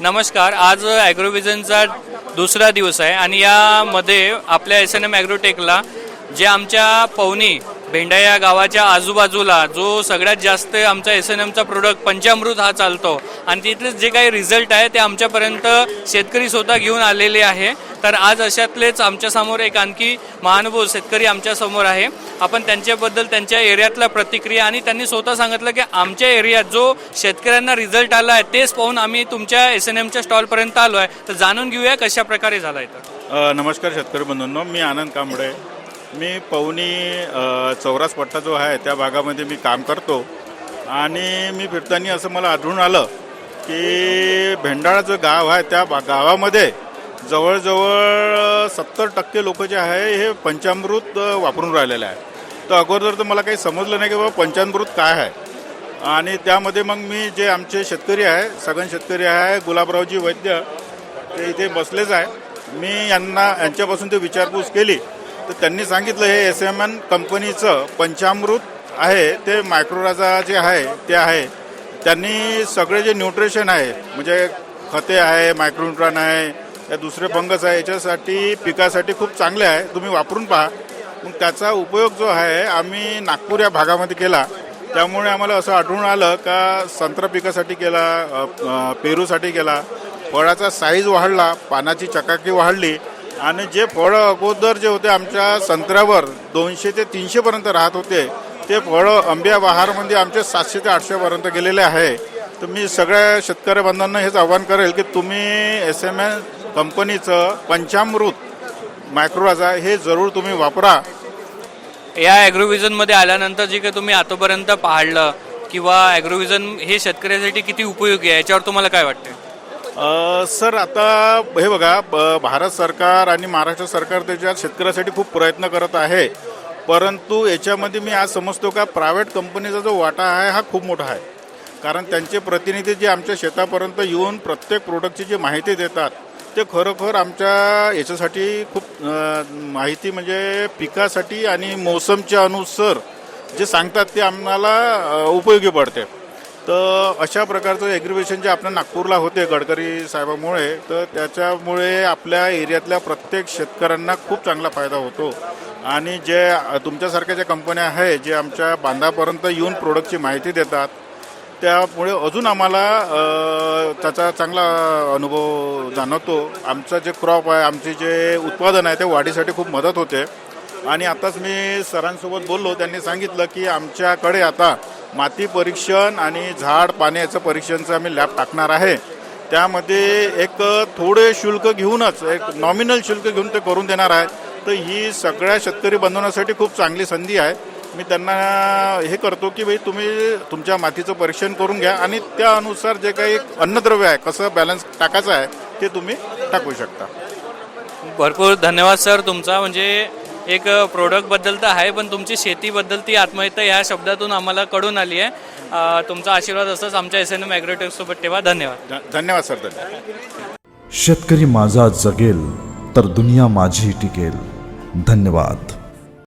नमस्कार आज ॲग्रोविजनचा दुसरा दिवस आहे आणि यामध्ये आपल्या एस एन एम ॲग्रोटेकला जे आमच्या पवनी भेंडा या गावाच्या आजूबाजूला जो सगळ्यात जास्त आमचा एस एन एमचा प्रोडक्ट पंचामृत हा चालतो. आणि तिथले जे काही रिझल्ट आहे ते आमच्यापर्यंत शेतकरी स्वतः घेऊन आलेले आहे. तर आज अशातलेच आमच्यासमोर एक आणखी महानुभव शेतकरी आमच्यासमोर आहे. आपण त्यांच्याबद्दल त्यांच्या एरियातल्या प्रतिक्रिया आणि त्यांनी स्वतः सांगितलं की आमच्या एरियात जो शेतकऱ्यांना रिझल्ट आला आहे तेच पाहून आम्ही तुमच्या एस एन एमच्या स्टॉलपर्यंत आलो आहे. तर जाणून घेऊया कशा प्रकारे झाला आहे तर नमस्कार शेतकरी बंधूंनो मी आनंद कांबडे मी पवनी चौरास पट्टा जो आहे त्या भागामध्ये मी काम करतो. आणि मी फिरताना असं मला आढळून आलं की भेंडाळा जो गाव आहे त्या बा- गावामध्ये जवळजवळ सत्तर टक्के लोक जे आहे हे पंचामृत वापरून राहिलेले आहे तर अगोदर तर मला काही समजलं नाही की बाबा पंचामृत काय आहे. आणि त्यामध्ये मग मी जे आमचे शेतकरी आहे सगळे शेतकरी आहे गुलाबरावजी वैद्य ते इथे बसलेच आहे. मी यांना यांच्यापासून ते विचारपूस केली. तर त्यांनी सांगितलं हे एस एम एन कंपनीचं पंचामृत आहे ते मायक्रोराजा जे आहे ते आहे. त्यांनी सगळे जे न्यूट्रिशन आहे म्हणजे खते आहे मायक्रोन्युट्रॉन आहे या दुसरे फंगस आहे याच्यासाठी पिकासाठी खूप चांगले आहे तुम्ही वापरून पहा. मग त्याचा उपयोग जो आहे आम्ही नागपूर या भागामध्ये केला. त्यामुळे आम्हाला असं आढळून आलं का संत्रा पिकासाठी केला पेरूसाठी केला. फळाचा साईज वाढला पानाची चकाकी वाढली. आणि जे फळं अगोदर जे होते आमच्या संत्र्यावर दोनशे ते तीनशेपर्यंत राहत होते ते फळं आंब्या बहारमध्ये आमचे सातशे ते आठशेपर्यंत गेलेले आहे. तर मी सगळ्या शेतकरी बांधवांना हेच आव्हान करेल की तुम्ही एस एम एन कंपनीचं पंचामृत मायक्रोराजा हे जरूर तुम्ही वापरा. या ॲग्रोविजनमध्ये आल्यानंतर जे काही तुम्ही आतापर्यंत पाहिलं किंवा ॲग्रोविजन हे शेतकऱ्यासाठी किती उपयोगी आहे याच्यावर तुम्हाला काय वाटतं सर आता हे बघा ब- भारत सरकार आणि महाराष्ट्र सरकार त्याच्यात शेतकऱ्यासाठी खूप प्रयत्न करत आहे परंतु याच्यामध्ये मी आज समजतो का प्रायव्हेट कंपनीचा जो वाटा आहे हा खूप मोठा आहे. कारण त्यांचे प्रतिनिधी जे आमच्या शेतापर्यंत येऊन प्रत्येक प्रोडक्टची जी माहिती देतात ते खरोखर आमच्या याच्यासाठी खूप माहिती म्हणजे पिकासाठी आणि मोसमच्या अनुसार जे सांगतात ते आम्हाला उपयोगी पडते. तर अशा प्रकारचं ॲग्रिवेशन जे आपल्या नागपूरला होते गडकरी साहेबामुळे तर त्याच्यामुळे आपल्या एरियातल्या प्रत्येक शेतकऱ्यांना खूप चांगला फायदा होतो. आणि जे तुमच्यासारख्या ज्या कंपन्या आहे जे आमच्या बांधापर्यंत येऊन प्रोडक्टची माहिती देतात त्यामुळे अजून आम्हाला त्याचा चांगला अनुभव जाणवतो. आमचं जे क्रॉप आहे आमचे जे उत्पादन आहे ते वाढीसाठी खूप मदत होते. आणि आताच मी सरांसोबत बोललो त्यांनी सांगितलं की आमच्याकडे आता माती परीक्षण आणि झाड पाण्याचं परीक्षणचं आम्ही लॅब टाकणार आहे. त्यामध्ये एक थोडे शुल्क घेऊनच एक नॉमिनल शुल्क घेऊन ते करून देणार आहे तर ही सगळ्या शेतकरी बनवण्यासाठी खूप चांगली संधी आहे. मी त्यांना हे करतो की भाई तुम्ही तुमच्या मातीचं परीक्षण करून घ्या आणि त्या अनुसार जे काही अन्नद्रव्य आहे कसं बॅलन्स टाकायचं आहे ते तुम्ही टाकू शकता. भरपूर धन्यवाद सर तुमचा. म्हणजे एक प्रोडक्टबद्दल तर आहे पण तुमची शेतीबद्दल ती आत्महत्या ह्या शब्दातून आम्हाला कळून आली आहे. तुमचा आशीर्वाद असंच आमच्या एस एन एम ॲग्रोटेकसोबत ठेवा. धन्यवाद. धन्यवाद सर. धन्यवाद. शेतकरी माझा जगेल तर दुनिया माझी टिकेल. धन्यवाद.